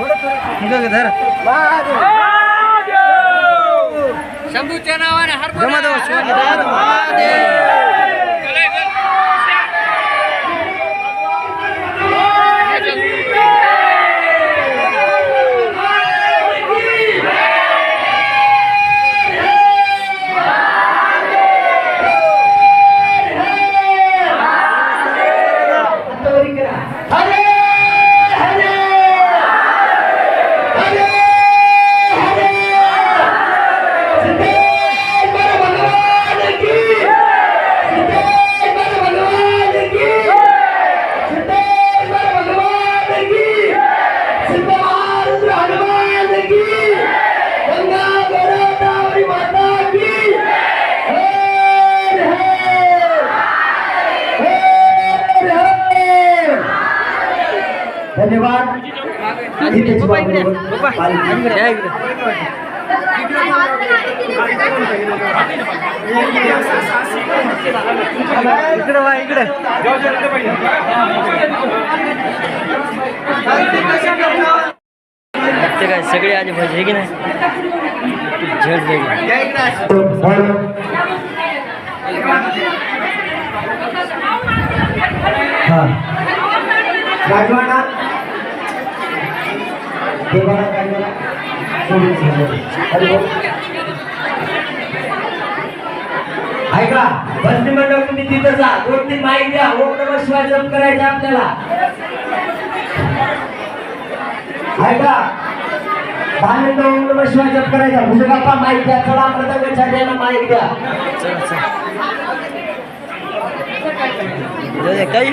નીકળ કે ધર શંભુ ચેનાવાને હર રમા દો મહાદેવ. इकडे वा इकडे. ते काय सगळे आले पाहिजे हे की नाही? झड वेगळी. ऐका बंदी मंडळ तुम्ही तिथं जा. दोन तीन माहिती द्या. ओम नम शिवाय जप करायचं आपल्याला. ऐका दहा मिनिटं ओम नम शिवाय जप करायचा भुजगापा माहिती द्या. चला द्यायला माहिती द्या. काही?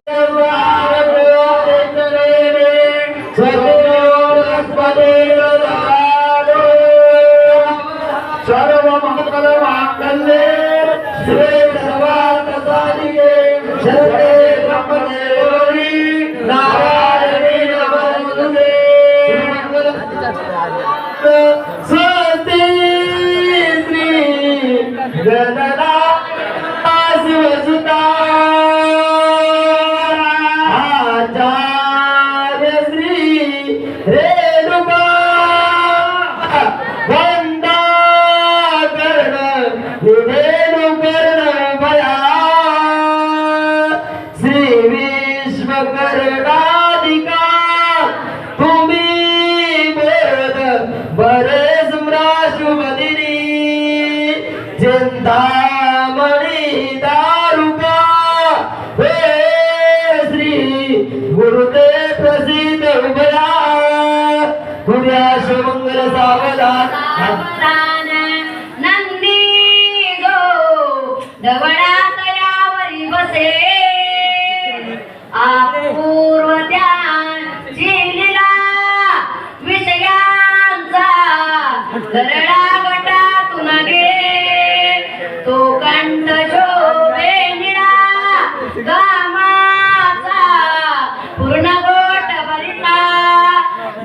राधिका तुम्ही बोलत बरेच म्राशु मदिनी चिंतामणी दारुका हे श्री गुरुदेव प्रसिद्ध उभया गुड्या शुमंगल सावधान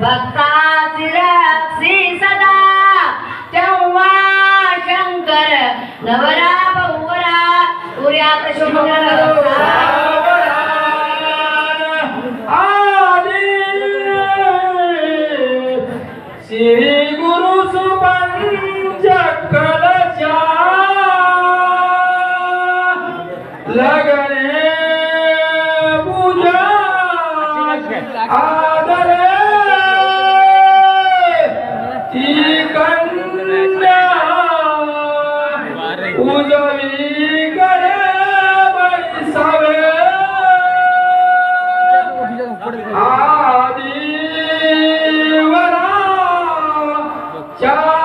भक्ताची सदा शंकर नवरा पौरा उर्या प्रशोभंग Ciao.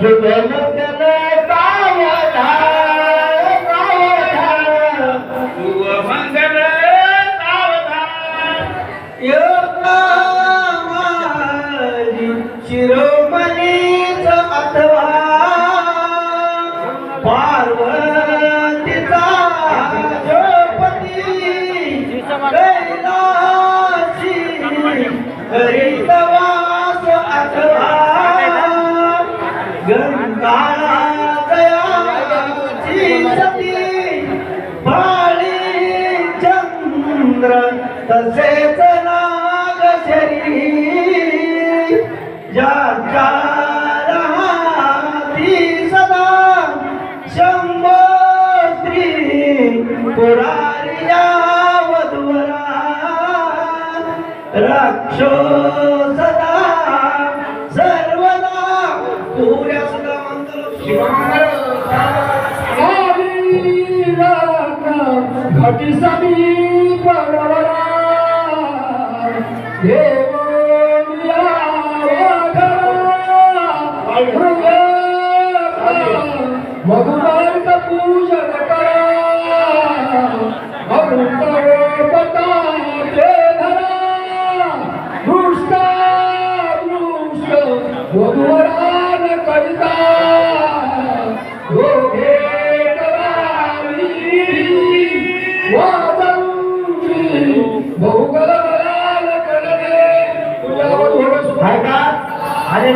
शुभमंगल सावधान रक्षो सदा सर्वदा. पुऱ्या सुद्धा मंत्र घटी समी पडवला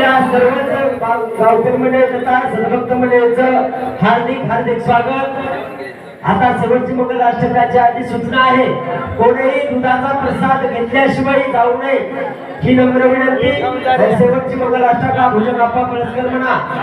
आलेल्या सर्वच गाव- गावकरी मंडळी तथा सदभक्त मंडळीचं हार्दिक हार्दिक स्वागत. आता सर्वोच्च मंगल अष्टकाची आधी सूचना आहे. कोणीही दुधाचा प्रसाद घेतल्याशिवाय जाऊ नये. ही नम्र विनंती. शेवटची मंगल अष्टका भुजन आप्पा पळसकर म्हणा.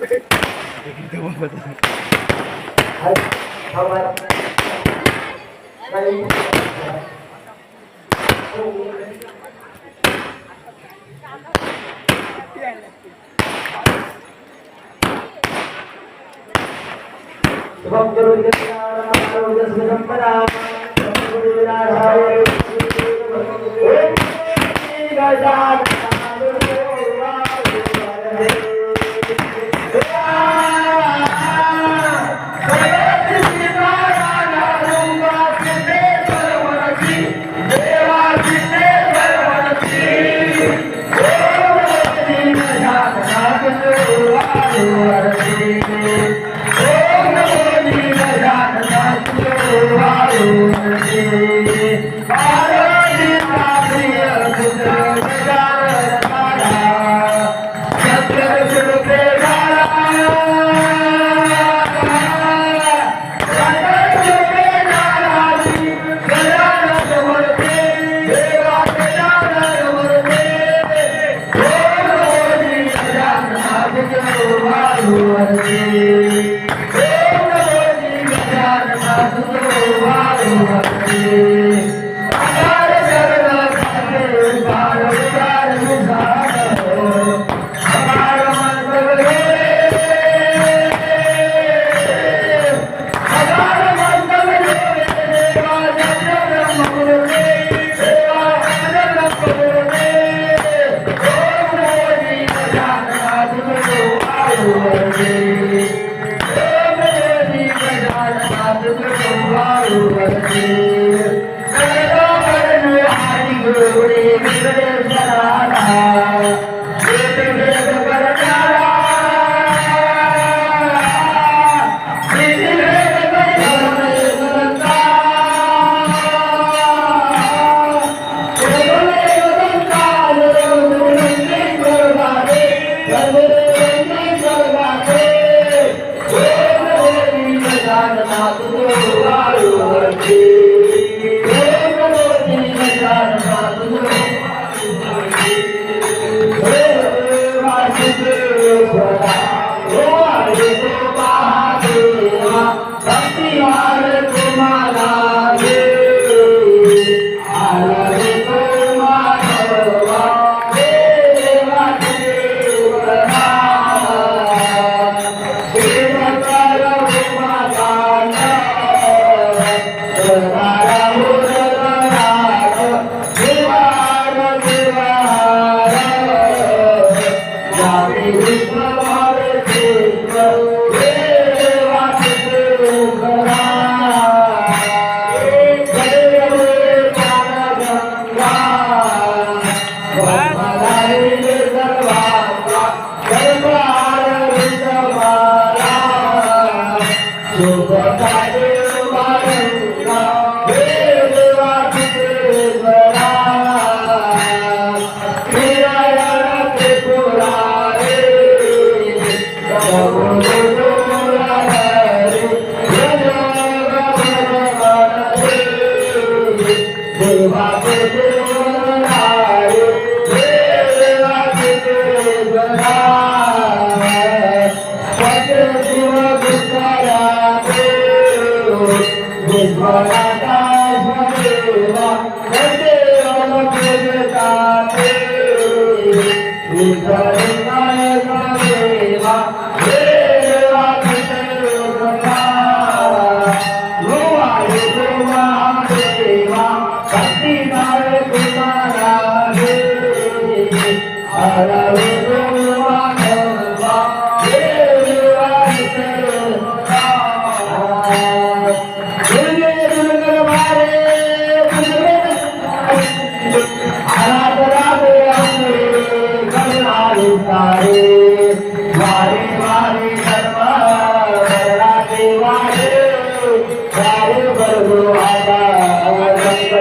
चक्के बंद Thank you.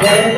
Yeah.